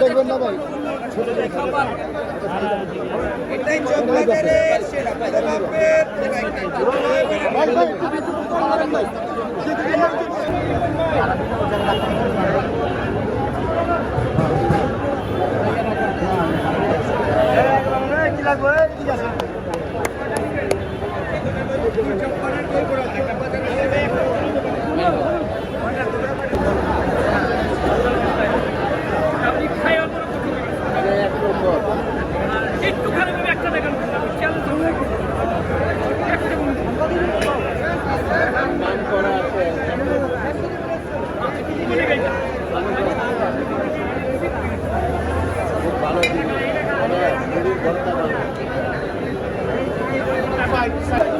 দেখবেন না ভাই এটাই চোখ বাজারের সেরা কি লাগবে ঠিক আছে side.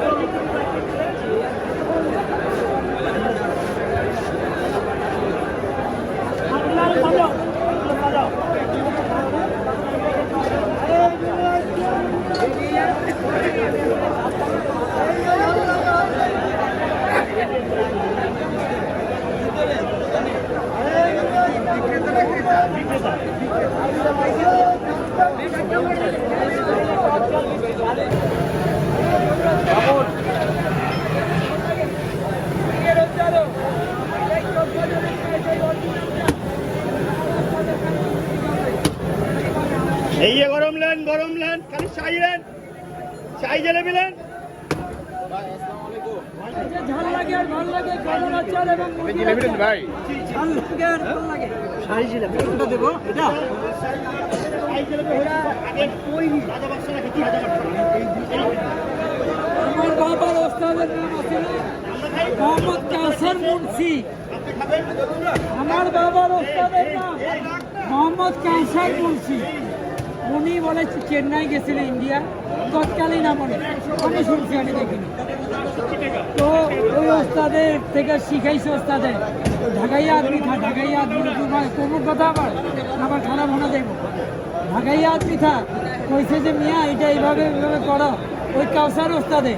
এই যে গরম লেন গরম লেন, খালি চাই লেন চাই জেলেবি লেন। মোহাম্মদ আমার বাবার ওস্তাদের নাম মোহাম্মদ কাউসার মুন্সি। উনি বলে চেন্নাই গেছিলেন ইন্ডিয়া, তৎকালীন আমলে আমি শুনছি, আমি দেখিনি। তো ওই ওস্তাদের থেকে শিখাইছে ওস্তাদে ঢাকাইয়া আদমি থা, ঢাকাইয়া আদমি কোনো কথা আবার? আমার খারাপ হোনা যাইব। ঢাকাইয়া আদমি থা। কইছে যে, মিয়া, এটা এইভাবে এইভাবে করো। ওই কাউসার ওস্তাদে।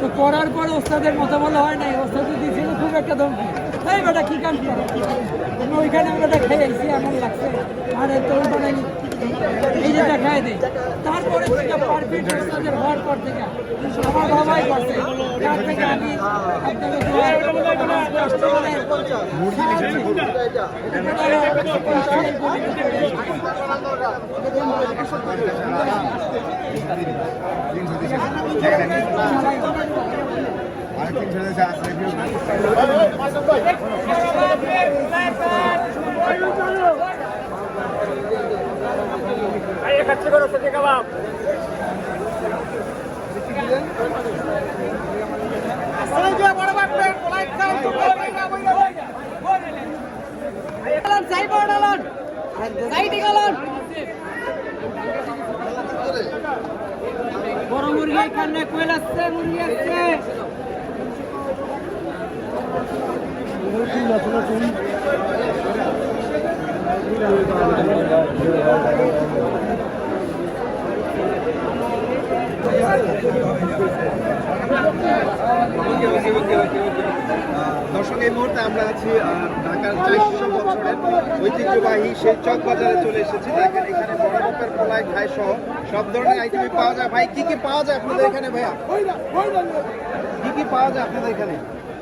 তো করার পর ওস্তাদের মতো বলা হয় নাই। ওস্তাদ দিয়েছিল খুব একটা ধমকি। এই বেটা, কি কাজ করো? ওইখানে বেটা খেয়ে এমন লাগছে। আরে, তোর বানাই এই যে তারপরে থেকে পারফেক্ট পর থেকে করছে। তার থেকে খাচ্ছে করো সত্যি কাবাব বড় মুরগি এখানে কোয়েল আসছে মুরগি আসছে। দর্শক, এই মুহূর্তে আমরা আছি ঢাকার চারশো বছরের ঐতিহ্যবাহী সেই চক বাজারে চলে এসেছি। দেখেন, এখানে বড় সহ, সব ধরনের আইটেমই পাওয়া যায়। ভাই, কি কি পাওয়া যায় আপনাদের এখানে, ভাইয়া? কি কি পাওয়া যায় আপনাদের এখানে?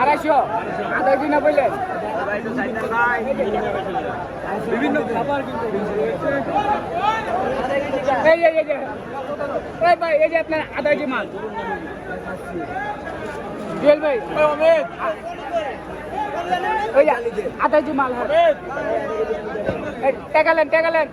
আড়াইশো আধা কিনা বললেন বিভিন্ন খাবার কিন্তু এই এই এই যে ভাই এই যে আপনার আধা কেজি মাল। জুয়েল ভাই। ওই যে মাল হবে এই, টাকা নেন টাকা নেন